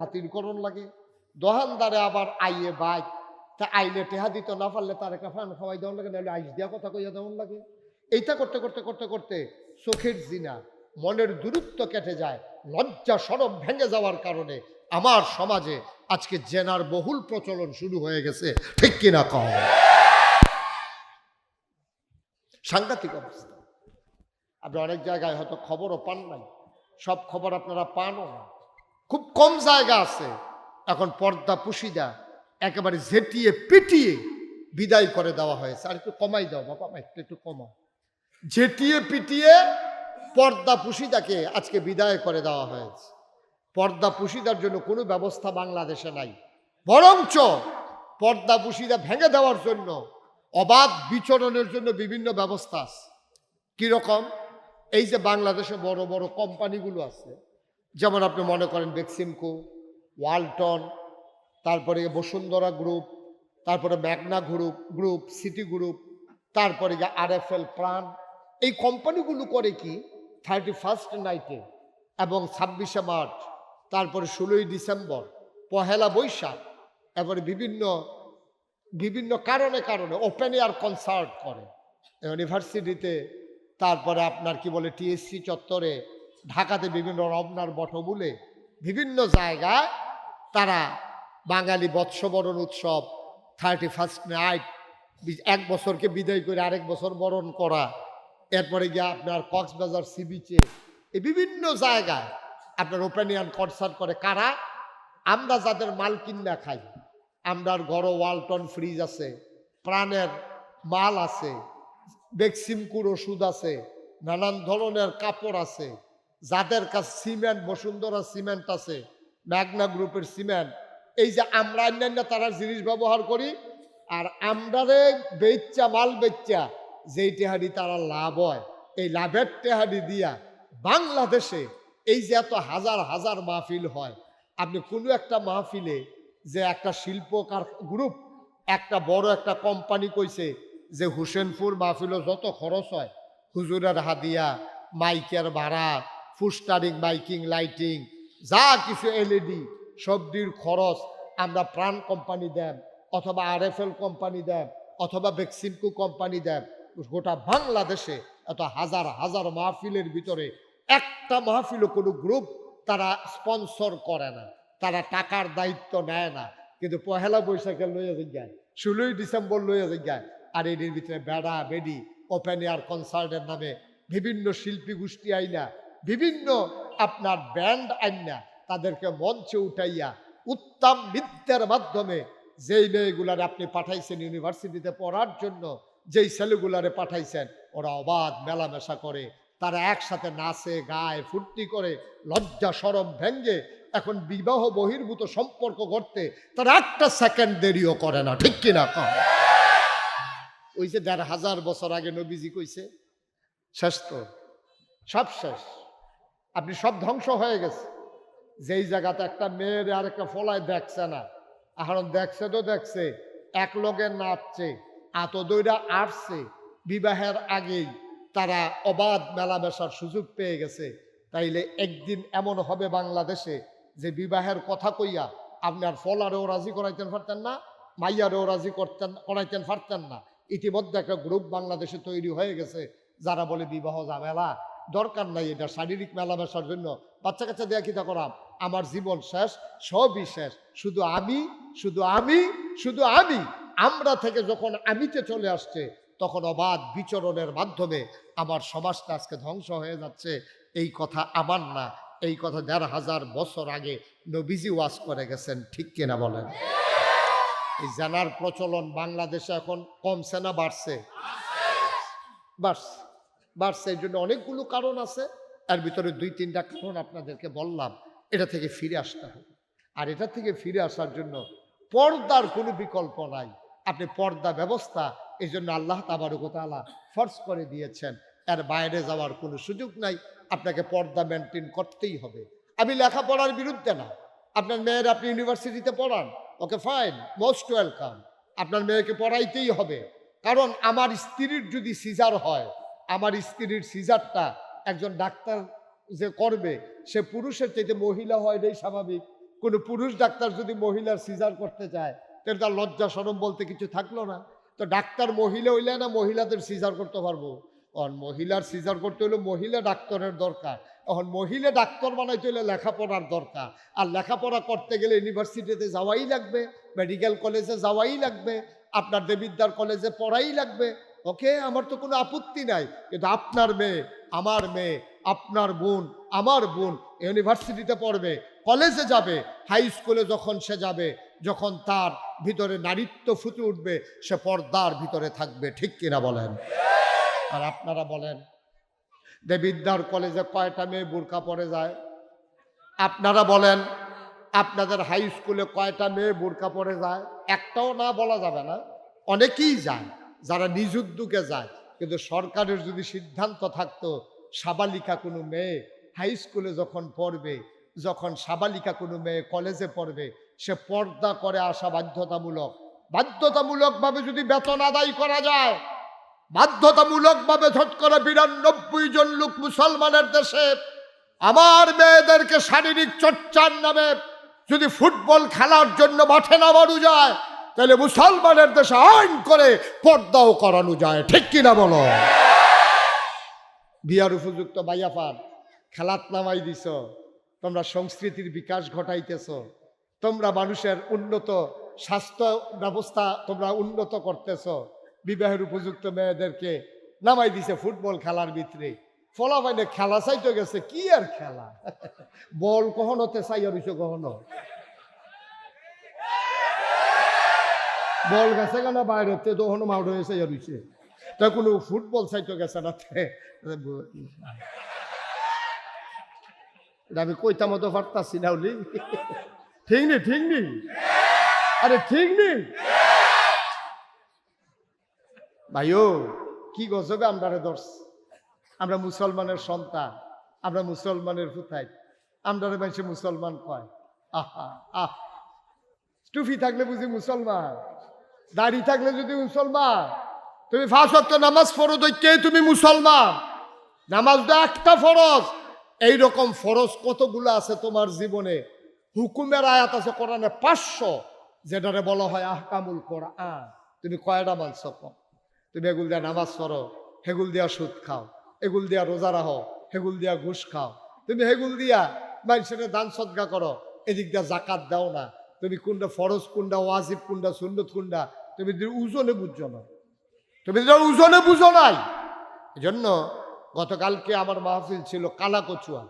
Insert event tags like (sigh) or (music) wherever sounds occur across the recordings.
হাতিরকরণ লাগে। দোকানদারে আবার আইয়ে বাইক তা আইলে টেহা দিতে, না পারলে তার একটা ফান খাওয়াই দেওয়ার লাগে নাহলে আইস দেওয়া কথা কইয়া দেওয়ার লাগে। এইটা করতে করতে করতে করতে চোখের জিনা, মনের দূরত্ব কেটে যায়, লজ্জা সরব ভেঙে যাওয়ার কারণে আমার সমাজে আজকে জেনার বহুল প্রচলন শুরু হয়ে গেছে, ঠিক কিনা কম সাংঘাতিক অবস্থা। আপনি অনেক জায়গায় হয়তো খবরও পান নাই। সব খবর আপনারা পানও না। খুব কম জায়গা আছে। এখন পর্দা পুশিদা একেবারে ঝেটিয়ে পিটিয়ে বিদায় করে দেওয়া হয়েছে। আর একটু কমাই দাও বাবা একটু একটু কমাও। ঝেটিয়ে পিটিয়ে পর্দা পুশিদাকে আজকে বিদায় করে দেওয়া হয়েছে। পর্দা পুশিদার জন্য কোনো ব্যবস্থা বাংলাদেশে নাই। বরঞ্চ পর্দা পুশিদা ভেঙে দেওয়ার জন্য, অবাধ বিচরণের জন্য বিভিন্ন ব্যবস্থা আছে। কীরকম? এই যে বাংলাদেশে বড় বড় কোম্পানিগুলো আছে যেমন আপনি মনে করেন বেক্সিমকো, ওয়ালটন, তারপরে বসুন্ধরা গ্রুপ, তারপরে Magna group group, city group, তারপরে যে আর এফ এল প্রাণ। এই কোম্পানিগুলো করে কি? থার্টি ফার্স্ট নাইটে এবং ছাব্বিশে মার্চ, তারপরে ষোলোই ডিসেম্বর, পহেলা বৈশাখ এবারে বিভিন্ন বিভিন্ন কারণে কারণে ওপেন এয়ার কনসার্ট করে। ইউনিভার্সিটিতে, তারপরে আপনার কি বলে টিএসসি চত্বরে ঢাকাতে বিভিন্ন রমনার বটমূলে বিভিন্ন জায়গায় তারা বাঙালি বৎসবরণ উৎসব থার্টি ফার্স্ট নাইট এক বছরকে বিদায় করে আরেক বছর বরণ করা, এরপরে গিয়ে আপনার কক্সবাজার সি বিচে, এই বিভিন্ন জায়গায় আপনার ওপেন এয়ার কনসার্ট করে কারা? আমরা যাদের মাল কিনা খাই আমরার ঘরও ওয়ালটন ফ্রিজ আছে, প্রাণের মাল আছে বেক্সিমকুর ওষুধ আছে, নানান ধরনের কাপড় আছে যাদের কাছে সিমেন্ট, বসুন্ধরা সিমেন্ট আছে ম্যাগনা গ্রুপের সিমেন্ট, এই যে আমরা অন্যান্য তারা জিনিস ব্যবহার করি, আর আমরারে বেচ্চা মাল বেচ্চা যেই টেহারি তারা লাভ হয়, এই লাভের টেহারি দিয়া বাংলাদেশে এই যে এত হাজার হাজার মাহফিল হয়, আপনি কোনো একটা মাহফিলে যে একটা শিল্পকার গ্রুপ, একটা বড় একটা কোম্পানি কইছে যে হুসেনপুর মাহফিলও যত খরচ হয়, হুজুরের হাদিয়া মাইকের ভাড়া ফুস্টারিং মাইকিং লাইটিং যা কিছু এলইডি সবজির খরচ আমরা প্রাণ কোম্পানি দেন অথবা আর কোম্পানি দেন অথবা বেক্সিমকো কোম্পানি দেন গোটা বাংলাদেশে এত হাজার হাজার মাহফিলের ভিতরে একটা মাহফিলও কোনো গ্রুপ তারা স্পন্সর করে না, তারা টাকার দায়িত্ব নেয় না। কিন্তু পহেলা বৈশাখে লইয়া যায় ষোলোই ডিসেম্বর লইয়া যায় আর এটির ভিতরে বেড়া, বেডি ওপেন এয়ার কনসার্টের নামে বিভিন্ন শিল্পী গোষ্ঠী আইনা বিভিন্ন আপনার ব্যান্ড আইনা তাদেরকে মঞ্চে উঠাইয়া উত্তম নৃত্যের মাধ্যমে যেই মেয়েগুলারে আপনি পাঠাইছেন ইউনিভার্সিটিতে পড়ার জন্য, যেই ছেলেগুলারে পাঠাইছেন, ওরা অবাধ মেলামেশা করে। তারা একসাথে নাচে, গায়ে, ফুর্তি করে, লজ্জা, সরম ভেঙ্গে এখন বিবাহ বহির্ভূত সম্পর্ক করতে তারা একটা সেকেন্ড দেরিও করে না, ঠিক কিনা কম ওই যে দেড় হাজার বছর আগে নবীজি কইছে, শেষ তো, সব শেষ। আপনি সব ধ্বংস হয়ে গেছে। যেই জায়গাতে একটা মেয়ের আর একটা ফলায় দেখছে না এখন দেখছে তো দেখছে, এক লগে নাচছে আত দইরা আসছে, বিবাহের আগেই তারা অবাধ মেলামেশার সুযোগ পেয়ে গেছে। তাইলে একদিন এমন হবে বাংলাদেশে যে বিবাহের কথা কইয়া আপনার ফলারেও রাজি করাইতেন পারতেন না, মাইয়ারেও রাজি করতেন, করাইতেন পারতেন না। ইতিমধ্যে একটা গ্রুপ বাংলাদেশে তৈরি হয়ে গেছে, যারা বলে বিবাহ ঝামেলা দরকার নাই এটা। শারীরিক মেলামেশার জন্য বাচ্চা কাচ্চা দেয়া কিতা করাম? আমার জীবন শেষ, সবই শেষ। শুধু আমি শুধু আমি শুধু আমি। আমরা থেকে যখন আমিতে চলে আসছে, তখন অবাধ বিচরণের মাধ্যমে আমার সমাজটা আজকে ধ্বংস হয়ে যাচ্ছে। এই কথা আমার না। এই কথা দেড় হাজার বছর আগে নবীজি ওয়াজ করে গেছেন, ঠিক কিনা বলেন? এই জানার প্রচলন বাংলাদেশে এখন কমছে না, বাড়ছে? বাড়ছে। বাড়ছে এই জন্য অনেকগুলো কারণ আছে। এর ভিতরে দুই, তিনটা কারণ আপনাদেরকে বললাম, এটা থেকে ফিরে আসতে হবে। আর এটা থেকে ফিরে আসার জন্য পর্দার কোনো বিকল্প নাই। আপনি পর্দা ব্যবস্থা, এই জন্য আল্লাহ তাবারকতালা ফর্স করে দিয়েছেন। এর বাইরে যাওয়ার কোনো সুযোগ নাই। আপনাকে পর্দা মেনটেন করতেই হবে। আমি লেখাপড়ার বিরুদ্ধে না। আপনার মেয়ের আপনি ইউনিভার্সিটিতে পড়ান, ওকে ফাইন মোস্ট ওয়েলকাম আপনার মেয়েকে পড়াইতেই হবে। কারণ আমার স্ত্রীর যদি সিজার হয় আমার স্ত্রীর সিজারটা একজন ডাক্তার যে করবে, সে পুরুষের চাইতে মহিলা হয় এটাই স্বাভাবিক। কোনো পুরুষ ডাক্তার যদি মহিলার সিজার করতে চায়, তাহলে তার লজ্জা সরম বলতে কিছু থাকল না। তো ডাক্তার মহিলা হইলে না মহিলাদের সিজার করতে পারব। এখন মহিলার সিজার করতে হলে মহিলা ডাক্তারের দরকার। এখন মহিলা ডাক্তার বানাইতে হলে লেখাপড়ার দরকার। আর লেখাপড়া করতে গেলে ইউনিভার্সিটিতে যাওয়াই লাগবে, মেডিকেল কলেজে যাওয়াই লাগবে, আপনার দেবিদ্যার কলেজে পড়াই লাগবে। ওকে? আমার তো কোনো আপত্তি নাই। কিন্তু আপনার মেয়ে, আমার মেয়ে, আপনার বোন, আমার বোন ইউনিভার্সিটিতে পড়বে, কলেজে যাবে, হাই স্কুলে যখন সে যাবে, যখন তার ভিতরে নারীত্ব ফুটে উঠবে, সে পর্দার ভিতরে থাকবে। ঠিক কিনা বলেন? আর আপনারা বলেন, দেবিদ্যার কলেজে কয়টা মেয়ে বোরকা পরে যায়? আপনারা বলেন, আপনাদের হাই স্কুলে কয়টা মেয়ে বোরকা পরে যায়? একটাও না বলা যাবে না। অনেকেই যায়। যারা নিজ উদ্যোগে যায়, কিন্তু সরকারের যদি সিদ্ধান্ত থাকতো, সাবালিকা কোনো মেয়ে হাই স্কুলে যখন পড়বে, যখন সাবালিকা কোনো মেয়ে কলেজে পড়বে, সে পর্দা করে আসা বাধ্যতামূলক। বাধ্যতামূলকভাবে যদি বেতন আদায় করা যায়, বাধ্যতামূলকভাবে ঝট করে বিরানব্বই জন লোক মুসলমানের দেশে, আমার মেয়েদেরকে শারীরিক চর্চার নামে যদি ফুটবল খেলার জন্য মাঠে নামানো যায় তাহলে মুসলমানের দেশে আইন করে পর্দাও করানো যায়, ঠিক কিনা বলো? বিয়ার উপযুক্ত বাইয়াফার খেলাত নামাই দিছ, তোমরা সংস্কৃতির বিকাশ ঘটাইতেছ, তোমরা মানুষের উন্নত স্বাস্থ্য ব্যবস্থা তোমরা উন্নত করতেছ, বিবাহের উপযুক্ত মেয়েদেরকে নামাই দিছে ফুটবল খেলার ভিতরে। ফলাফাইনে খেলা চাইতে গেছে, কি আর খেলা? বল কখনোতে চাই আর কখনো? বল গেছে কেন বাইরেতে তখনও মাউড হয়েছে আর হইছে তা কোনো ফুটবল চাইতে গেছে না আমি কইতা মতো পারতাছি না উলি ঠিক নি ঠিক নি? আরে ঠিক নি? ভাইও, কি গজবে আমরা দর্শ। আমরা মুসলমানের সন্তান, আমরা মুসলমানের ফুতাই আমরা মানুষে মুসলমান কয়। আহা, আহ। টুফি থাকলে বুঝি মুসলমান। দাড়ি থাকলে যদি মুসলমান, তুমি ফাঁস অক্ট নামাজ পড়ো কে তুমি মুসলমান? নামাজ তো একটা ফরজ। এই রকম ফরজ কতগুলো আছে তোমার জীবনে? হুকুমের আয়াত আছে কোরআনে পাঁচশো, যেটারে বলা হয় আহকামুল কোরআন। তুমি কয়টা মানছ কম? তুমি এগুল দিয়া নামাজ পড়ো, হেগুল দিয়া সুদ খাও, এগুল দিয়া রোজা রাখো, হেগুল দিয়া ঘুষ খাও। তুমি হেগুল দিয়া মানুষের দান সদগা করো, এদিক দিয়া জাকাত দাও না। তুমি কোনটা ফরজ, কোনটা ওয়াজিব, কোনটা সুন্নত, কোনটা তুমি ওজনে বুঝছ না। তুমি ওজনে বুঝো নাই জন্য গতকালকে আমার মাহফিল ছিল কালাকচুয়া।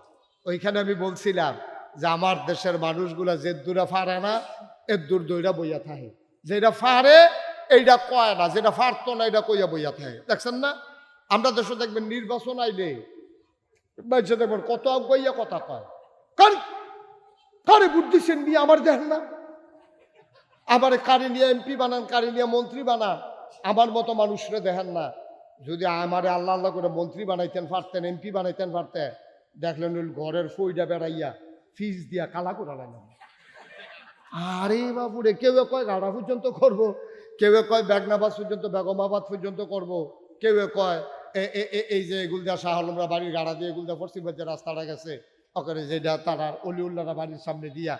ওইখানে আমি বলছিলাম যে আমার দেশের মানুষগুলা যে দূরে ফারে না এর দূর দইরা বইয়া থাকে। যেটা ফারে এইটা কয় না যেটা ফারতো না এটা কইয়া বইয়া থাকে। দেখছেন না? আমরা দেশে দেখবেন নির্বাচন আইলে দেখবেন কত আগাইয়া কথা কয়। কার কারে সেন দিয়ে আমার দেখেন না। আবার কারে নিয়ে এমপি বানান, কারে নিয়ে মন্ত্রী বানান। আমার মতো মানুষরা দেখেন না। যদি আমারে আল্লাহ আল্লাহ করে মন্ত্রী বানাইতেন, পারতেন, এমপি বানাইতেন, পারতেন, দেখলেন ঘরের ফইডা বেড়াইয়া ফিজ দিয়া কালা করে লাইলাম আরে বাবুরে কেউ কয় গাড়া পর্যন্ত করব? কেউ কয় বেগনাবাদ পর্যন্ত, বেগমাবাদ পর্যন্ত করব? কেউ কয় এই যে এগুলদা শাহ আলমরা বাড়ির গাড়া দিয়ে এগুলদা পশ্চিম যে রাস্তাটা গেছে, ওখানে যেটা তারার অলিউল্লারা বাড়ির সামনে দিয়া,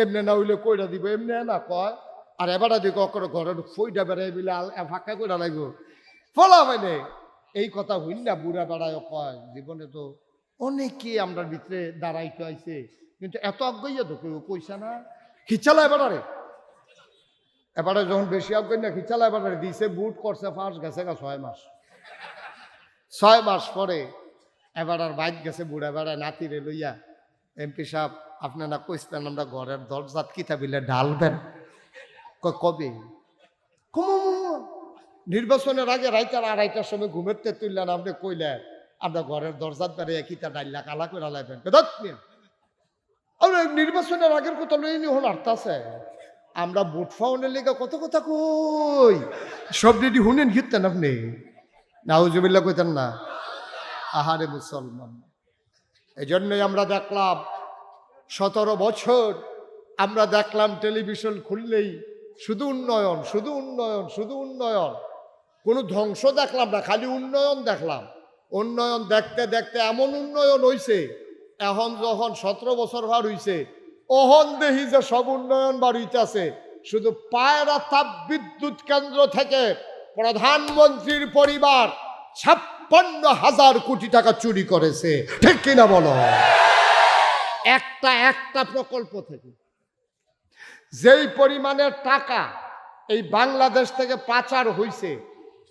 এমনি না হইলে কইরা দিব, এমনি না কয়। আর এবারে দিকে অকরে ঘরের ফইটা বেড়াই বিলে আল ফাঁকা কইরা লাগব। ফলা মানে এই কথা হইল না, বুড়া বেড়ায় কয়, জীবনে তো অনেকে আমরা ভিতরে দাঁড়াইতে আইছে, কিন্তু এত আজ্ঞাইয়া তো কেউ পয়সা না। খিচালা এবারে? এবারে যখন বেশি আজ্ঞাই না খিচালা এবারে? দিছে বুট, করছে ফার্স্ট গেছে গা ছয় মাস। ছয় মাস পরে এবার আর বাইক গেছে বুড়া বেড়ায়, নাতিরে লইয়া, এমপি সাহেব আপনারা কইসতেন আমরা ঘরের দরজাত কিতাবিলে ঢালবেন? কবে? নির্বাচনের আগে রাইতার আড়াইটার সময় ঘুমেতে তুললেন আপনি কইলেন, আমরা ঘরের দরজাত বেড়ে কিতা ডাইলা কালা করে লাইবেন। নির্বাচনের আগের কথা লই নি হন আর্তাছে আমরা ভোট ফাউনের লেগে কত কথা কই? সব রেডি শুনেন ঘিরতেন আপনি। নাউজুবিল্লা কইতেন না, আহারে মুসলমান। এই জন্যই আমরা দেখলাম, সতেরো বছর আমরা দেখলাম টেলিভিশন খুললেই শুধু উন্নয়ন শুধু উন্নয়ন শুধু উন্নয়ন। কোনো ধ্বংস দেখলাম না, খালি উন্নয়ন দেখলাম। উন্নয়ন দেখতে দেখতে এমন উন্নয়ন হইছে, এখন যখন সতেরো বছর ভার হইছে, অহন দেহি যে সব উন্নয়ন বাড়িতেছে। শুধু পায়রা তাপ বিদ্যুৎ কেন্দ্র থেকে প্রধানমন্ত্রীর পরিবার ছাপ্পান্ন হাজার কোটি টাকা চুরি করেছে। ঠিক কিনা বলো? একটা একটা প্রকল্প থেকে। যেই পরিমাণের টাকা এই বাংলাদেশ থেকে পাচার হইছে,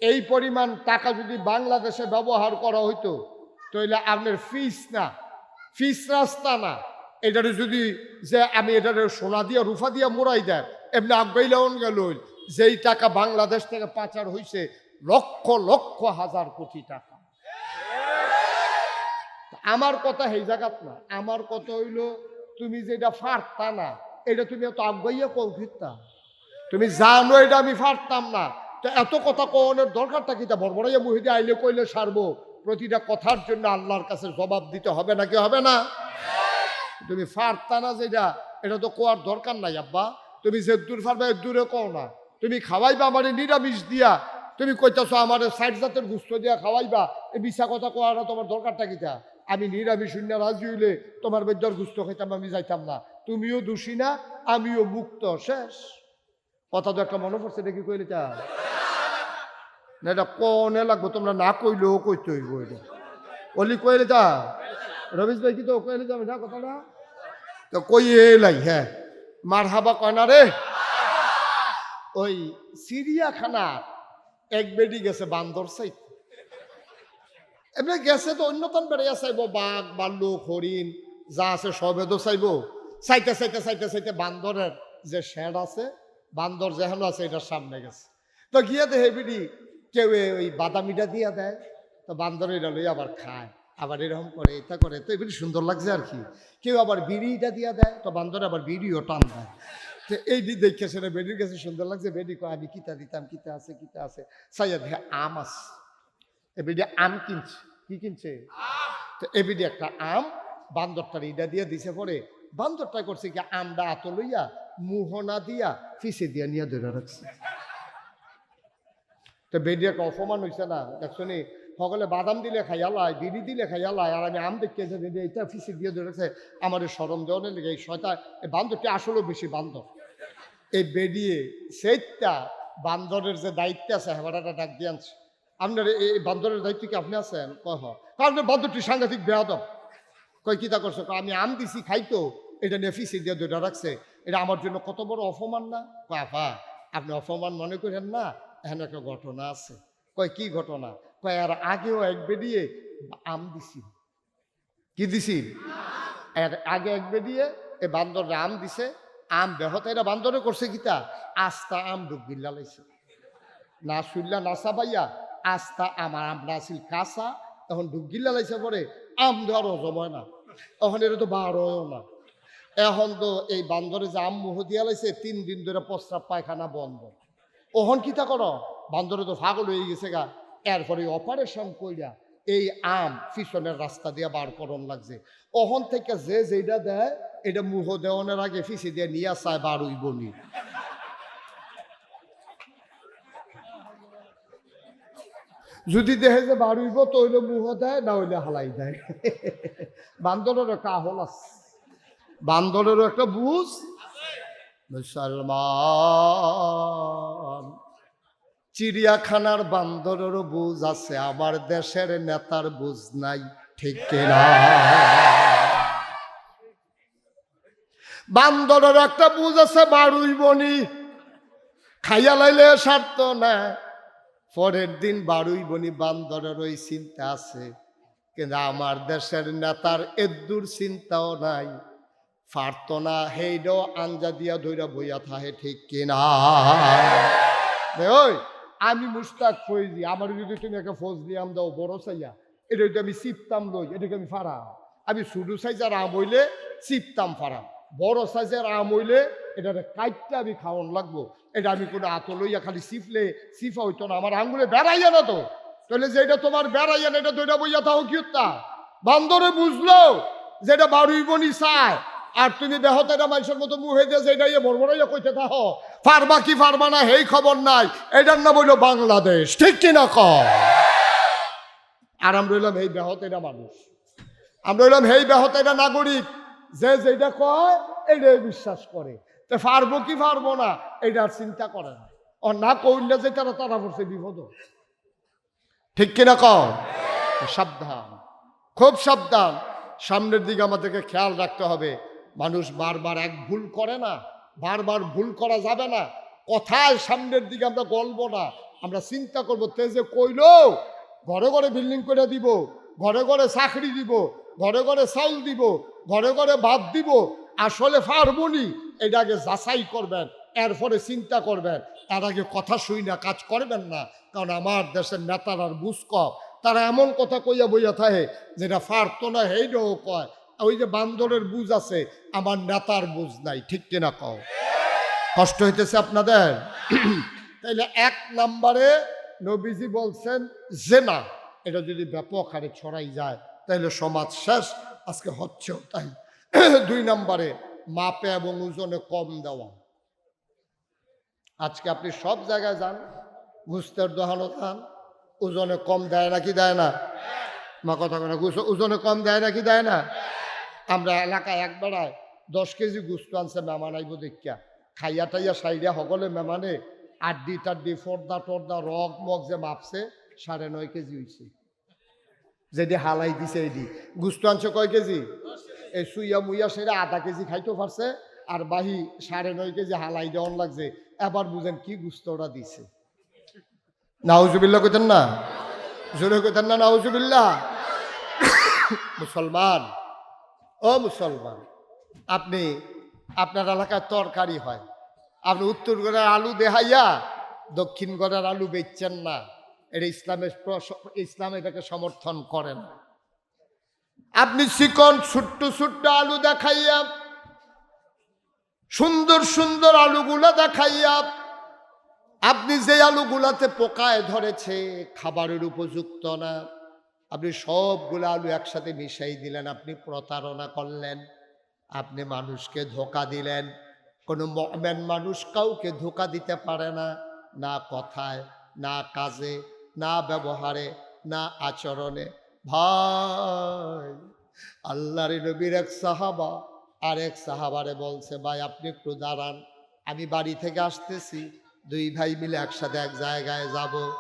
এই পরিমাণ টাকা যদি বাংলাদেশে ব্যবহার করা হইতো, তাহলে আপনার ফিস না, ফিস রাস্তা না। এটারে যদি যে আমি এটারে সোনা দিয়া, রুফা দিয়া মোড়াই দেয়, এমনি আগাইলাউন গেল, যেই টাকা বাংলাদেশ থেকে পাচার হইছে, লক্ষ লক্ষ হাজার কোটি টাকা। আমার কথা এই জায়গাত না, আমার কথা হইল, তুমি যেটা ফারতা না এটা তুমি এত আগাইয়া কৌ ফিরতা তুমি জানো এটা আমি ফারতাম না। তো এত কথা কনের দরকারটা কি? তা বড়বড়াইয়া মুহিদে আইলে কইলে সারবো। প্রতিটা কথার জন্য আল্লাহর কাছে জবাব দিতে হবে নাকি হবে না? তুমি ফারতা না যেটা এটা তো কোয়ার দরকার নাই, আব্বা। তুমি যে দূর ফারবা দূরে কও না। তুমি খাওয়াইবা আমারে নিরামিষ দিয়া। তুমি কইতাছো আমারে সাইড জাতের গুস্ত দিয়া খাওয়াইবা। এই মিশা কথা কোয়ার তোমার দরকারটা কিটা আমি নিরামিষ শূন্য রাজি হইলে তোমার বেদ্যর গুস্ত খাইতাম আমি যাইতাম না। তুমিও দোষী না, আমিও মুক্ত, শেষ। কথা তো একটা মনে পড়ছে, দেখি কইলে তা। না, এটা কনে লাগবো, তোমরা না কইলেও কইতে হইব এটা। অলি কইলে তা। রমেশ ভাই কি তো কইলে যাবে না কথাটা? তো কই এলাই হ্যাঁ। মার হাবা কয় না রে? ওই চিড়িয়াখানা, এক বেডি গেছে বান্দর সাইড এমনি গেছে তো অন্যতম বেড়ে চাইব বাঘ বাল্লুক হরিণ, যা আছে সবে তো চাইব। চাইতে চাইতে চাইতে চাইতে বান্দরের যে শেড আছে, বান্দর যেহেন আছে, এটার সামনে গেছে। তো গিয়ে দেখে বিড়ি, কেউ ওই বাদামিটা দিয়া দেয়, তো বান্দর এটা লই আবার খায়, আবার এরকম করে, এটা করে, তো এগুলি সুন্দর লাগছে আর কি। কেউ আবার বিড়িটা দিয়া দেয়, তো বান্দর আবার বিড়িও টান দেয়। তো এই দেখে সেটা বেডির কাছে সুন্দর লাগছে, বেডি কয়, আমি কিতা দিতাম, কিতা আছে কিতা আছে? সাইয়া দেখে আম আছে। এবিডি আম কিনছে। কি কিনছে? তো এবিডি একটা আম, বান্দরটার ইডা দিয়ে দিছে পরে। বান্দরটা করছে কি, আমটা আত লইয়া, মুহনা দিয়া ফিসে দিয়া নিয়ে ধরে রাখছে। তো বেডি একটা অপমান হয়েছে না? দেখছ নি? সকলে বাদাম দিলে খাইয়ালায় বিড়ি দিলে খাইয়ালায় আর আমি আম দেখতে বেডি এটা ফিসে দিয়ে ধরে রাখছে, আমার সরম দেওয়ানের লেগে এই শয়তা এই বান্দরটি আসলেও বেশি বান্দর। এই বেডিয়ে সেইটা বান্দরের যে দায়িত্ব আছে, হেবাটাটা ডাক দিয়ে আনছে। আপনার এই বান্দরের দায়িত্ব কি আপনি আছেন? কহ। কারণ বান্দরটি সাংঘাতিক বেয়াদব। কয় কিতা করছ? আমি আম দিছি, খাইতো। এটা নেফিসি দিয়ে দুটা রাখছে। এটা আমার জন্য কত বড় অপমান না? আপা, আপনি অপমান মনে করেন না? এখানে একটা ঘটনা আছে। কয়, কি ঘটনা? কয় আর আগেও এক বেরিয়ে আম দিছি। কি দিছি? এর আগে এক বেরিয়ে এ বান্দররা আম দিছে। আম বেহতে এরা বান্দরে করছে কিতা আস্তা আম ডুব গিল্লা লাইছে। না শুনলা না চাবাইয়া আস্তা আমার আম নাছিল কাঁচা এখন ঢুকিল্লা লাইছে পরে, আম ধরো জময় না। এখন এটা তো বারোও না। এখন তো এই বান্দরে যে আম মুহ দিয়া লাইছে, তিন দিন ধরে প্রস্রাব পায়খানা বন্ধ। ওহন কিতা করো? বান্দরে তো ফাগল হয়ে গেছে গা। এরপরে অপারেশন কইরা এই আম পিছনের রাস্তা দিয়ে বার করন লাগছে। ওহন থেকে যে যেটা দেয়, এটা মুহ দেওয়ানোর আগে ফিসে দিয়ে নিয়ে আসায় বার হইব যদি দেখে যে বাড়ুইব তো মুহ দেয় না হইলে হালাই দেয়। বান্দরের একটা আহল আছে। বান্দরেরও একটা বুঝ। মুসলমান, চিড়িয়াখানার বান্দরেরও বুঝ আছে, আমার দেশের নেতার বুঝ নাই, ঠিক কিনা? বান্দরের একটা বুঝ আছে বাড়ুই বনি খাইয়া লাইলে সারত না পরের দিন বারুই বনি বান্দরের ওই চিন্তা আছে কিন্তু আমার দেশের নেতার এদ্দুর চিন্তাও নাই। পারত না হেইডও আঞ্জা দিয়া ধইরা বইয়া থাহে ঠিক কিনা? ওই, আমি মুস্তাক ফৈজি, আমার যদি তুমি একটা ফজলি আম দাও, বড় চাইয়া এটা আমি চিপতাম লই, এটাকে আমি ফারা আমি ছোটো সাইজের আম বইলে চিপতাম ফারা বড় সাইজের আম হইলে এটা কাইটটা আমি খাওয়ান লাগবো। এটা আমি কোনো আত লইয়া খালি চিপলে চিপা হইতো না। আমার আঙ্গুলে বেড়াইয়া না তো। তাহলে যে এটা তোমার বেড়াইয়া না, এটা দইটা বইয়া তাও কি বান্দরে বুঝলো যেটা বাড়ুই বনি চায়। আর তুমি দেহতে এটা মানুষের মতো মুহে দিয়ে যেটা ইয়ে বড়বড়াইয়া কইতে থাকো। পারবা কি পারবা না, হেই খবর নাই। এটার না বলল বাংলাদেশ। ঠিক কিনা ক আর আমরা হইলাম এই ব্যাহত এটা মানুষ। আমরা হইলাম হেই ব্যাহত এটা নাগরিক। যে যেটা কয়, এটাই বিশ্বাস করে। তো পারব কি পারব না, এটা আর চিন্তা করে না। ও না কইলে যে তারা তারা পড়ছে বিপদ ঠিক কিনা কও? সাবধান। খুব সাবধান। সামনের দিকে আমাদেরকে খেয়াল রাখতে হবে। মানুষ বারবার এক ভুল করে না, বারবার ভুল করা যাবে না। কথায় সামনের দিকে আমরা গলবো না। আমরা চিন্তা করব তেজে কইলো, ঘরে ঘরে বিল্ডিং করে দিব, ঘরে ঘরে চাকরি দিব ঘরে ঘরে চাউল দিব, ঘরে ঘরে ভাত দিব, আসলে পারবনি এটা আগে যাচাই করবেন, এরপরে চিন্তা করবেন। তার আগে কথা শুই না, কাজ করবেন না, কারণ আমার দেশের নেতারা বুঝ কম। তারা এমন কথা কইয়া বইয়া থাকে, যেটা পারতো না সেইটাও কয়। ওই যে বান্দরের বুঝ আছে, আমার নেতার বুঝ নাই, ঠিক কিনা কও? কষ্ট হইতেছে আপনাদের? তাইলে এক নম্বরে নবীজি বলছেন, জেনা। এটা যদি ব্যাপক হারে ছড়াই যায় তাহলে সমাজ শেষ, আজকে হচ্ছেও তাই। (clears throat) দুই নম্বরে, মাপে এবং ওজনে কম দেওয়া। আজকে আপনি সব জায়গায় যান গুস্তের দোকানও যান ওজনে কম দেয় নাকি দেয় না? মা কথা কেন ওজনে কম দেয় নাকি দেয় না? আমরা এলাকায় এক বেড়ায় দশ কেজি গুস্ত আনছে, মেহমান আইব দেখিয়া। খাইয়া টাইয়া সাইডে সকলে মেহমানে আড্ডি টাড্ডি, ফর্দা টর্দা, রগ মগ যে মাপছে, সাড়ে নয় কেজি হয়েছে যেটি হালাই দিছে এডি গুস্ত আনছে কয় কেজি? এই সুইয়া মুইয়া সেটা আধা কেজি খাইতে পারছে, আর বাহি সাড়ে নয় কেজি হালাই দেওয়ান লাগছে। এবার বুঝেন কি গুস্তটা দিছে। নাউজুবিল্লা কইতেন না? জোরে কইতেন না নাউজুবিল্লা মুসলমান। ও মুসলমান, আপনি, আপনার এলাকায় তরকারি হয়। আপনি উত্তর গড়ের আলু দেহাইয়া দক্ষিণ গড়ের আলু বেচছেন না। এটা ইসলামের ইসলাম এটাকে সমর্থন করেন আপনি চিকন, ছোট্ট ছোট্ট আলু দেখাইয়া, সুন্দর সুন্দর আলুগুলা দেখাইয়া, আপনি যে আলুগুলাতে পোকায় ধরেছে, খাবারের উপযুক্ত না, আপনি সবগুলো আলু একসাথে মিশাই দিলেন, আপনি প্রতারণা করলেন, আপনি মানুষকে ধোকা দিলেন, কোনো মমেন মানুষ কাউকে ধোকা দিতে পারে না না কথায়, না কাজে না ব্যবহারে, না আচরণে। ভাই, আল্লাহর নবীর এক সাহাবা, আর এক সাহাবারে বলছে, ভাই, আপনি একটু দাঁড়ান। আমি বাড়ি থেকে আসতেছি। দুই ভাই মিলে একসাথে এক জায়গায় যাব।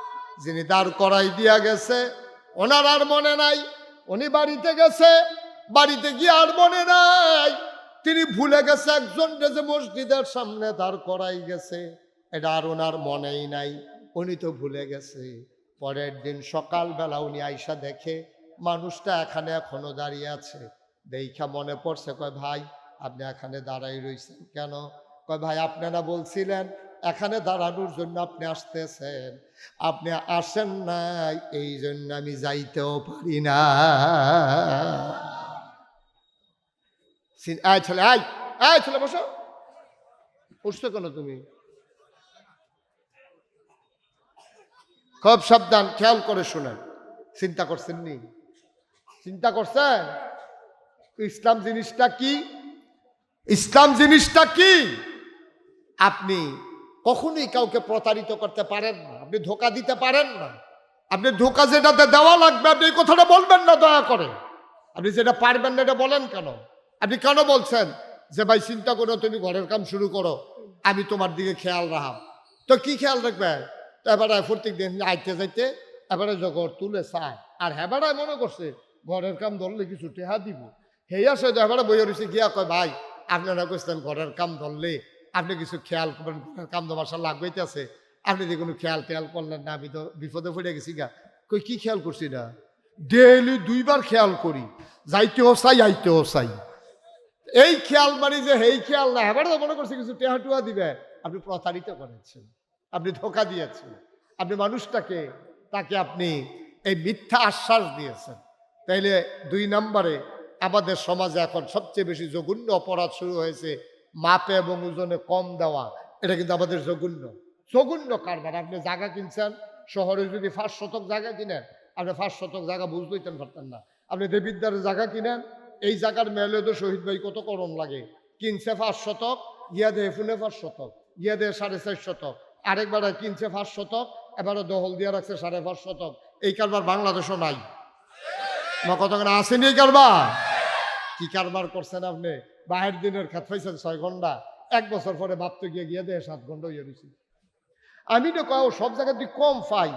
যিনি দাঁড় করাই দিয়া গেছে, ওনার আর মনে নাই। উনি বাড়িতে গেছে, বাড়িতে গিয়ে আর মনে নাই। তিনি ভুলে গেছে একজন যে মসজিদের সামনে দাঁড় করাই গেছে। এটা আর ওনার মনেই নাই। উনি তো ভুলে গেছে। পরের দিন সকালবেলা উনি আইসা দেখে, মানুষটা এখানে এখনও দাঁড়িয়ে আছে। দেখা মনে পড়ছে, কয় ভাই, আপনি এখানে দাঁড়াই রইছেন কেন? কয় ভাই, আপনারা বলছিলেন এখানে দাঁড়ানোর জন্য আপনি আসতেছেন। আপনি আসেন নাই এই জন্য আমি যাইতেও পারি না। আয় ছেলে আয় আয় ছেলে বসো। উঠছো কেন তুমি? খুব সাবধান, খেয়াল করে শুনেন। চিন্তা করছেন নি? চিন্তা করছেন? ইসলাম জিনিসটা কি? ইসলাম জিনিসটা কি? আপনি কখনোই কাউকে প্রতারিত করতে পারেন না, আপনি ধোকা দিতে পারেন না। আপনি ধোকা যেটাতে দেওয়া লাগবে, আপনি এই কথাটা বলবেন না দয়া করে। আপনি যেটা পারবেন না এটা বলেন কেন? আপনি কেন বলছেন? যে ভাই, চিন্তা করো, তুমি ঘরের কাম শুরু করো, আমি তোমার দিকে খেয়াল রাখাম তো কি খেয়াল রাখবে তো এবারে প্রত্যেক দিন আইতে যাইতে এবারে জগর তুলে চায়। আর হেবারায় মনে করছে, ঘরের কাম ধরলে কিছু টেহা দিব। হেই আসে এবারে বইয়া রয়েছে গিয়া কয়, ভাই, আপনারা কইছেন ঘরের কাম ধরলে আপনি কিছু খেয়াল করবেন ঘরের কাম তো মাসা লাগবেইতেছে। আপনি যে কোনো খেয়াল টেয়াল করলেন না, আমি তো বিপদে পড়ে গেছি গা। কই, কি খেয়াল করছি না ডেইলি দুইবার খেয়াল করি, যাইতেও চাই, আইতেও চাই। এই খেয়াল মারি যে এই খেয়াল না। এবার তো মনে করছি, কিছু টেহা টুয়া দিবে। আপনি প্রতারিত করেছেন। আপনি ধোকা দিয়েছেন। আপনি মানুষটাকে, তাকে আপনি এই মিথ্যা আশ্বাস দিয়েছেন। তাইলে দুই নম্বরে আমাদের সমাজে এখন সবচেয়ে বেশি জঘন্য অপরাধ শুরু হয়েছে মাপে এবং ওজনে কম দেওয়া। এটা কিন্তু আমাদের জঘন্য। জঘন্য কারবার আপনি জায়গা কিনছেন, শহরে যদি পাঁচ শতক জায়গা কিনেন, আপনি পাঁচ শতক জায়গা বুঝতেইতেন পারতেন না। আপনি দেবিদ্দারের জায়গা কিনেন, এই জায়গার মেলে তো শহীদ ভাই কত করণ লাগে। কিনছে পাঁচ শতক, গিয়া দেহে ফুনে পাঁচ শতক, গিয়া দেহে সাড়ে চার শতক। আরেকবার কিনছে পাঁচ শতক এবারে দহল দিয়া রাখছে সাড়ে পাঁচ শতক। এই কারবার বাংলাদেশও নাই। কতক্ষণ আসেনি এই কারবার? কি কারবার করছেন আপনি? বাহের দিনের খাত পাইছেন ছয় ঘণ্টা। এক বছর পরে ভাবতে গিয়ে গিয়ে দেয় সাত ঘণ্টা গেছি। আমি তো কয় সব জায়গায় তুই কম পাই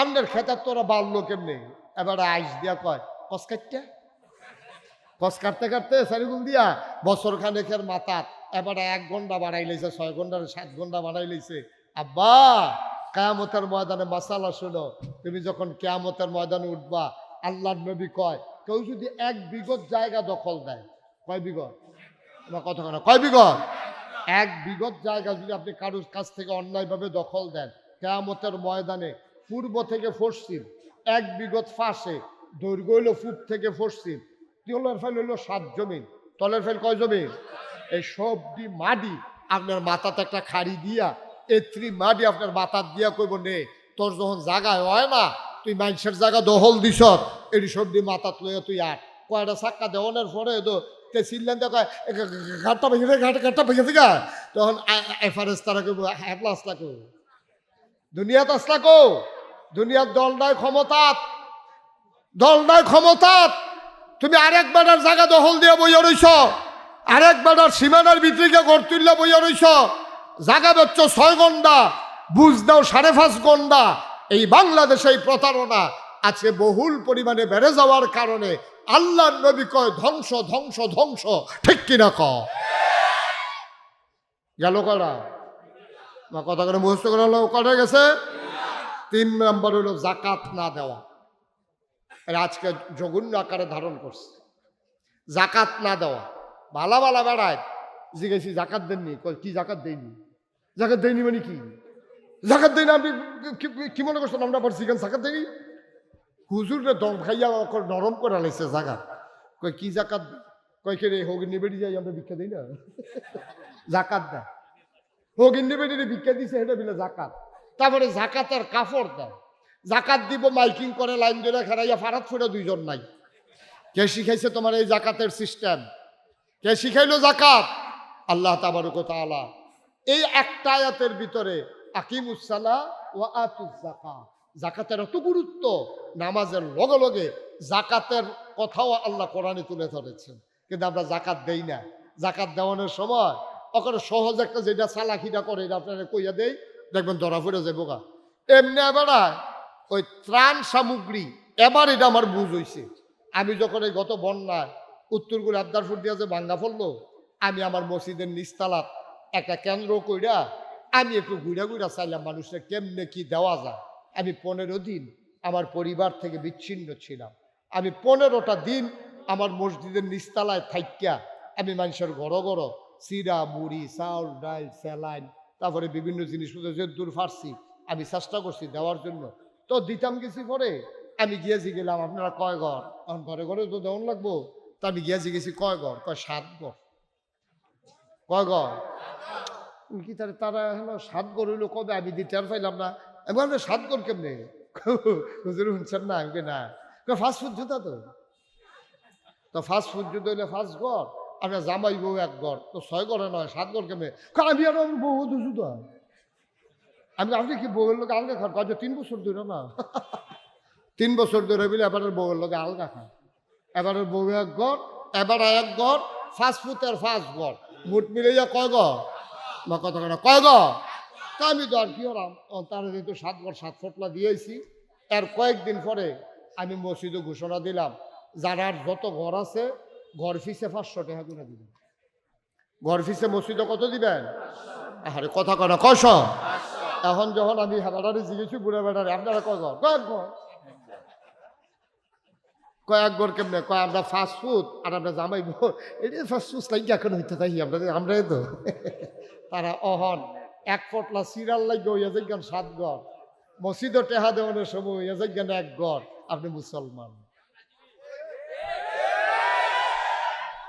আমনের খেতার তোরা বাড়লো কেমনি? এবার আইস দিয়া কয়, কস কাটতে? কস কাটতে কাটতে সারিগুল দিয়া বছর খানেকের মাথাত এবারে এক ঘণ্টা বাড়াই লইছে, ছয় ঘণ্টার সাত ঘণ্টা বাড়াই লইছে। আব্বা, কেয়ামতের ময়দানে মাসালা শুনো। তুমি যখন কেয়ামতের ময়দানে উঠবা আল্লাহ নবী কয়, কেউ যদি এক বিগত জায়গা দখল দেয় কয় বিগত? আমার কথা কেন কয় বিগত? এক বিগত জায়গা যদি আপনি কারোর কাছ থেকে অন্যায়ভাবে দখল দেন, কেয়ামতের ময়দানে পূর্ব থেকে পশ্চিম, এক বিগত ফাঁসে, দৈর্ঘ্য হইল ফুট থেকে পশ্চিম, তলের ফেল হইল সাত জমিন, তলের ফেল কয় জমিন? এই সবটি মাটি আপনার মাথাতে একটা খাড়ি দিয়া এত্রি মাটি আপনার মাথার দিয়া কইব, নে, তোর যখন জায়গায় হয় না, তুই মানুষের জায়গা দখল দিস, এটি সবটি মাথাত লইয়া তুই আট কয়টা চাক্কা দেওয়ানোর পরে তো তে চিল্লেন দেখো ঘাটটা ভেঙে দে, ঘাট, ঘাটটা ভেঙে দিগা তখন এফারেস তারা কইব হ্যাপলা আসলা কো দুনিয়াত আসলা কো দুনিয়ার দল নাই ক্ষমতাত। দল নাই ক্ষমতাত। তুমি আরেক বেটার জায়গা দখল দিয়ে বইয়া রইছ। আরেক বেটার সীমানার ভিতরে ঘর তুললে বইয়া রইছ। জায়গা বেচ্ছ ছয় ঘণ্টা বুঝ দাও সাড়ে পাঁচ ঘণ্টা এই বাংলাদেশে এই প্রতারণা আজকে বহুল পরিমাণে বেড়ে যাওয়ার কারণে আল্লাহ নবী কয়, ধ্বংস ধ্বংস ধ্বংস। ঠিক কিনা ক? গেল করা না কথা করে মুহূর্ত করে কটা গেছে? তিন নম্বর হলো জাকাত না দেওয়া। আজকে জঘন্য আকারে ধারণ করছে। জাকাত না দেওয়া। ভালা ভালা বেড়ায়। জিজ্ঞেসি, জাকাত দেননি? কি জাকাত দেয়নি জাকাত দেয়নি মানে কি? জাকাত দেয়নি আপনি কি- মনে করছেন আমরা আবার জিজ্ঞাসা জাকাত দেয়নি? হুজুরে দম খাইয়া নরম করে লাইছে জাকাত। কয়, কি জাকাত? কয়, কে হোক নিবেড়ি যাই, আমরা ভিক্ষা দিই না? জাকাত দেয়। হোক নিবেড়ি ভিক্ষা দিছে এটা বিলে জাকাত। তারপরে জাকাতের কাপড় দেয়। জাকাত দিব, মাইকিং করে, লাইন ধরে খেলাইয়া ফারাত ফুটে দুইজন নাই। কে শিখাইছে তোমার এই জাকাতের সিস্টেম কে শিখাইলো জাকাত? আল্লাহ তাবারক তাআলা এই একটা আয়াতের ভিতরে আকিমুসালা ও আতুস জাকা জাকাতের এত গুরুত্ব, নামাজের লগে লগে জাকাতের কথাও আল্লাহ কোরআনে তুলে ধরেছেন। কিন্তু আমরা জাকাত দেই না। জাকাত দেওয়ানোর সময় ওখানে সহজ একটা যেটা চালাকিটা করে এটা আপনারা কইয়া দেই, দেখবেন ধরা পড়ে যাব গা। এমনি এবার ওই ত্রাণ সামগ্রী, এবার এটা আমার বুঝ হইছে। আমি যখন এই গত বন্যায় উত্তরগুলো আবদারপুর দিয়া যে ভাঙ্গা ফেলল আমি আমার মসজিদের নিস্তালাত একটা কেন্দ্র কইরা আমি একটু ঘুরা ঘুরা চাইলাম মানুষের কেমনে কি দেওয়া যায়। আমি পনেরো দিন আমার পরিবার থেকে বিচ্ছিন্ন ছিলাম। আমি পনেরোটা দিন আমার মসজিদের নিস্তালায় থাইক্যা আমি মানুষের ঘর ঘর চিরা, মুড়ি, চাউল, ডাল, স্যালাইন, তারপরে বিভিন্ন জিনিসপত্র যে দূর আমি চেষ্টা করছি দেওয়ার জন্য। তো দিতাম গেছি পরে আমি গিয়েছি গেলাম, আপনারা কয় ঘর? কারণ ঘরে ঘরে তো দেওয়ান লাগবো। তা আমি গিয়েছি গেছি কয় ঘর? কয় সাত ঘর। কয় আমি কি তারা তারা হলো সাত ঘর হইল কবে? আমি দিতে আর পাইলাম না। আমি বললাম সাত ঘর কেমনে? হুজুর শুনছেন না আমি না। ফাস্ট ফুড জুতা তো। তো ফাস্ট ফুড জুতো হইলে ফার্স্ট ঘর আপনার জামাই বউ এক গড়। তো ছয় ঘরে নয়, সাত গড় কেমনে? আমি আর আমার বউ তো জুতা। আমি আপনি কি বউয়ের লোক আলগা খান কাজ তিন বছর ধরে না। তিন বছর ধরে বলে এবারের বউয়ের লোকে আলগা খান এবারের বউ এক ঘর এবার এক ঘর ফাস্ট ফুডের ফার্স্ট ঘর মুট মিলে যা কয় ঘর বা কত কেন কয় ঘর তা আমি তো আর কি হলাম? তার যেহেতু সাত ঘর সাত ফটলা দিয়েছি এর কয়েকদিন পরে আমি মসজিদে ঘোষণা দিলাম, যারা আর যত ঘর আছে, ঘর ফিসে পাঁচশো টাকা করে দিবেন। ঘর ফিসে মসজিদে কত দিবেন? আরে, কথা কয় না, কয়শ? এখন যখন আমি হেবাটারে জিজ্ঞেছি বুড়া বেটারে, আপনারা কয় ঘর কয়েক ঘর কয়েক ঘর কেমনে? কয়, আমরা ফাস্ট ফুড আর আমরা জামাই এটা ফাস্ট ফুড লাইক এখন হইতে থাকি আমরা আমরাই তো। তারা অহন, এক পটলা সিরিয়াল লাগে হইয়া যাইগান সাত ঘর মসজিদও টেহা দেওয়ানোর সময় যাইগান এক গড়। আপনি মুসলমান।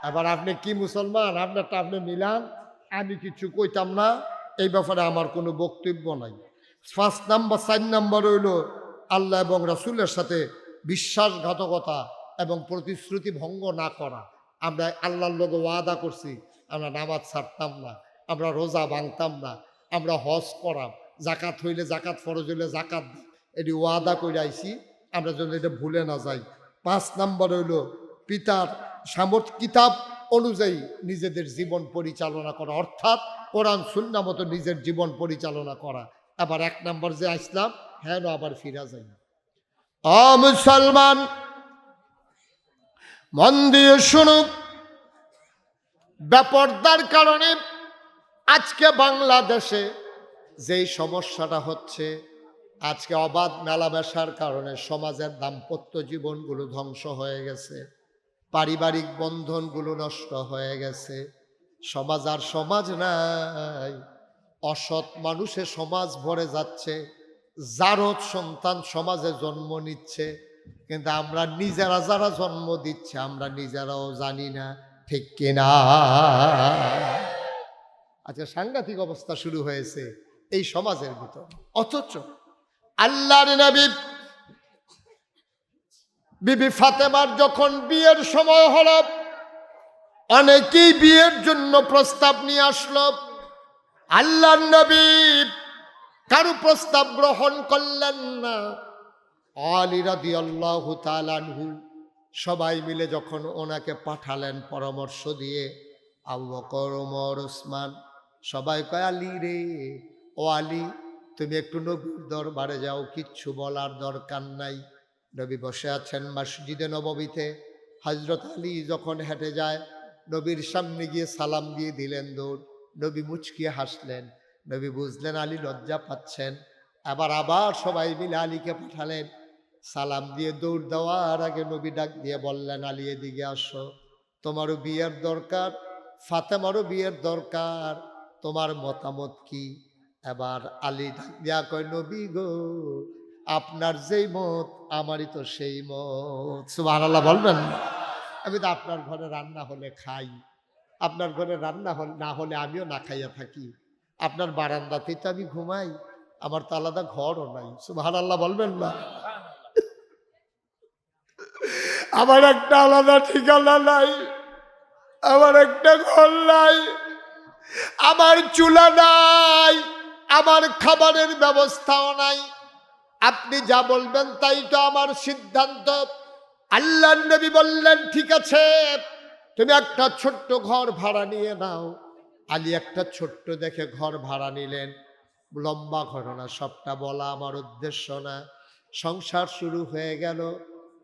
এবার আপনি কি মুসলমান? আপনারটা আপনি মিলান। আমি কিছু কইতাম না। এই ব্যাপারে আমার কোনো বক্তব্য নাই। ফার্স্ট নাম্বার চার নাম্বার হইল আল্লাহ এবং রাসুলের সাথে বিশ্বাসঘাতকতা এবং প্রতিশ্রুতি ভঙ্গ না করা। আমরা আল্লাহর লোক ওয়াদা করছি, আমরা নামাজ ছাড়তাম না, আমরা রোজা ভাঙতাম না, আমরা হজ করাম জাকাত হইলে জাকাত ফরজ হইলে জাকাত এটি ওয়াদা করে আইছি, আমরা যেন এটা ভুলে না যাই। পাঁচ নাম্বার হইল পিতার সামর্থ কিতাব অনুযায়ী নিজেদের জীবন পরিচালনা করা, অর্থাৎ কোরআন সুন্না মতো নিজের জীবন পরিচালনা করা। আবার এক নম্বর যে ইসলাম হ্যাঁ আবার ফিরা যাই অ মুসলমান, মন দিয়ে শুনুক ব্যাপারদার কারণে আজকে বাংলাদেশে যেই সমস্যাটা হচ্ছে, আজকে অবাধ মেলামেশার কারণে সমাজের দাম্পত্য জীবনগুলো ধ্বংস হয়ে গেছে, পারিবারিক বন্ধনগুলো নষ্ট হয়ে গেছে, সমাজ আর সমাজ নাই, অসৎ মানুষে সমাজ ভরে যাচ্ছে জারদ সন্তান সমাজে জন্ম নিচ্ছে, কিন্তু আমরা নিজেরা যারা জন্ম দিচ্ছে, আমরা নিজেরাও জানি না ঠিক কিনা। আচ্ছা সাংঘাতিক অবস্থা শুরু হয়েছে এই সমাজের ভিতর। অথচ আল্লাহর নবী বিবি ফাতেমার যখন বিয়ের সময় হল, অনেকেই বিয়ের জন্য প্রস্তাব নিয়ে আসলো, আল্লাহর নবী কারও প্রস্তাব গ্রহণ করলেন না। আলী রাদি আল্লাহ তালানহু সবাই মিলে যখন ওনাকে পাঠালেন পরামর্শ দিয়ে, আবু ওমর, ওসমান, সবাই কয়, আলী রে, ও আলী, তুমি একটু নবীর দরবারে যাও, কিচ্ছু বলার দরকার নাই। নবী বসে আছেন মসজিদে নববীতে। হজরত আলী যখন হেঁটে যায়, নবীর সামনে গিয়ে সালাম দিয়ে দিলেন দৌড়। নবী মুচকিয়ে হাসলেন। নবী বুঝলেন, আলী লজ্জা পাচ্ছেন। আবার আবার সবাই মিলে আলীকে পাঠালেন। সালাম দিয়ে দৌড় দেওয়ার আগে নবী ডাক দিয়ে বললেন, আলী, এদিকে আসো। তোমারও বিয়ের দরকার, ফাতেমারও বিয়ের দরকার, তোমার মতামত কি? এবার আলী ডাক দিয়া কয়, নবী গো, আপনার যেই মত, আমারই তো সেই মত। সুবাহ বলবেন আমি তো আপনার ঘরে রান্না হলে খাই। আপনার ঘরে রান্না না হলে আমিও না খাইয়া থাকি। আপনার বারান্দাতেই তো আমি ঘুমাই, আমার তো আলাদা ঘরও নাই। সুবাহান আল্লাহ বলবেন না? আমার একটা আলাদা ঠিকানা নাই, আমার একটা ঘর নাই, আমার চুলা নাই, আমার খাবারের ব্যবস্থাও নাই। আপনি যা বলবেন তাই তো আমার সিদ্ধান্ত। আল্লাহ নবী বললেন, ঠিক আছে, তুমি একটা ছোট্ট ঘর ভাড়া নিয়ে নাও। আলী একটা ছোট্ট দেখে ঘর ভাড়া নিলেন। লম্বা ঘটনা, সবটা বলা আমার উদ্দেশ্য না। সংসার শুরু হয়ে গেল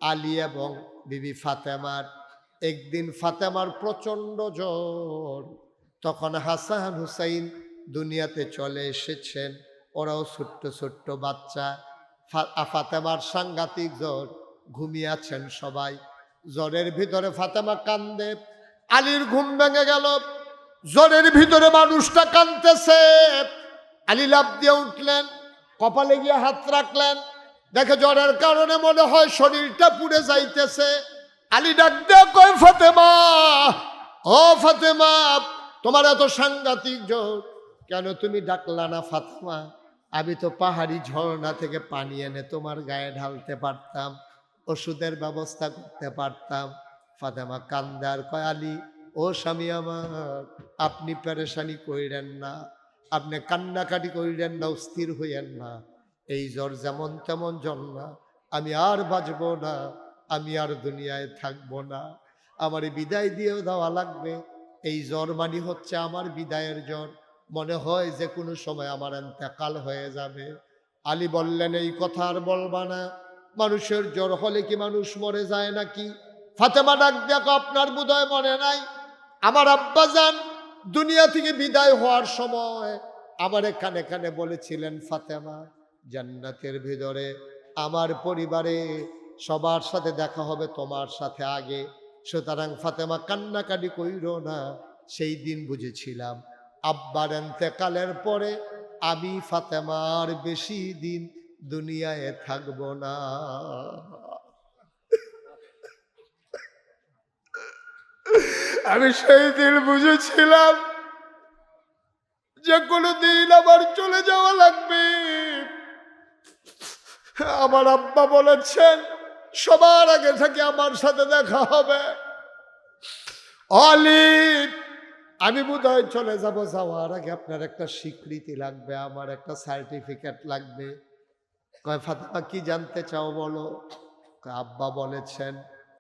আলী এবং বিবি ফাতেমার। একদিন ফাতেমার প্রচণ্ড জ্বর। তখন হাসান হুসাইন দুনিয়াতে চলে এসেছেন। ওরাও ছোট্ট ছোট্ট বাচ্চা। ফাতেমার সাংঘাতিক জ্বর। ঘুমিয়ে আছেন সবাই। জ্বরের ভিতরে ফাতেমা কান্দে। আলীর ঘুম ভেঙে গেল। জ্বরের ভিতরে মানুষটা কান্দতেছে আলী লাভ দিয়ে উঠলেন, কপালে গিয়ে হাত রাখলেন। দেখে জ্বরের কারণে মনে হয় শরীরটা পুড়ে যাইতেছে। আলী ডাক দিয়ে কয় ফাতেমা? ও ফাতেমা, তোমার এত সাংঘাতিক জ্বর। কেন তুমি ডাকলা না ফাতেমা? আমি তো পাহাড়ি ঝর্ণা থেকে পানি এনে তোমার গায়ে ঢালতে পারতাম, ওষুধের ব্যবস্থা করতে পারতাম। ফাতেমা কান্দার কয়, আলী ও স্বামী আমার, আপনি পেরেশানি কইরেন না, আপনি কান্নাকাটি কইরেন না, অস্থির হইয়েন না। এই জ্বর যেমন তেমন জ্বর না, আমি আর বাঁচব না, আমি আর দুনিয়ায় থাকব না। আমার বিদায় দিয়েও দেওয়া লাগবে। এই জ্বর মানি হচ্ছে আমার বিদায়ের জ্বর। মনে হয় যে কোনো সময় আমার এন্তেকাল হয়ে যাবে। আলী বললেন, এই কথা আর বলবা না। মানুষের জ্বর হলে কি মানুষ মরে যায় নাকি? ফাতেমা ডাক দেখো, আপনার বোধহয় মনে নাই। আমার আব্বা যান দুনিয়া থেকে বিদায় হওয়ার সময় আমার এখানে এখানে বলেছিলেন, ফাতেমা, জান্নাতের ভিতরে আমার পরিবারে সবার সাথে দেখা হবে, তোমার সাথে আগে। সুতরাং ফাতেমা কান্নাকাটি কইর না, সেই দিন বুঝেছিলাম। আব্বার এন্তেকালের পরে আমি ফাতেমার বেশি দিন দুনিয়ায় থাকব না। আমি সেই দিন বুঝেছিলাম যে কোনো দিন আমার চলে যাওয়া লাগবে। আমার আব্বা বলেছেন, সবার আগে থেকে আমার সাথে দেখা হবে। অলিভ আমি বোধহয় চলে যাব যাওয়ার আগে আপনার একটা স্বীকৃতি লাগবে, আমার একটা সার্টিফিকেট লাগবে। কয়, ফাতেমা, কি জানতে চাও বলো? আব্বা বলেছেন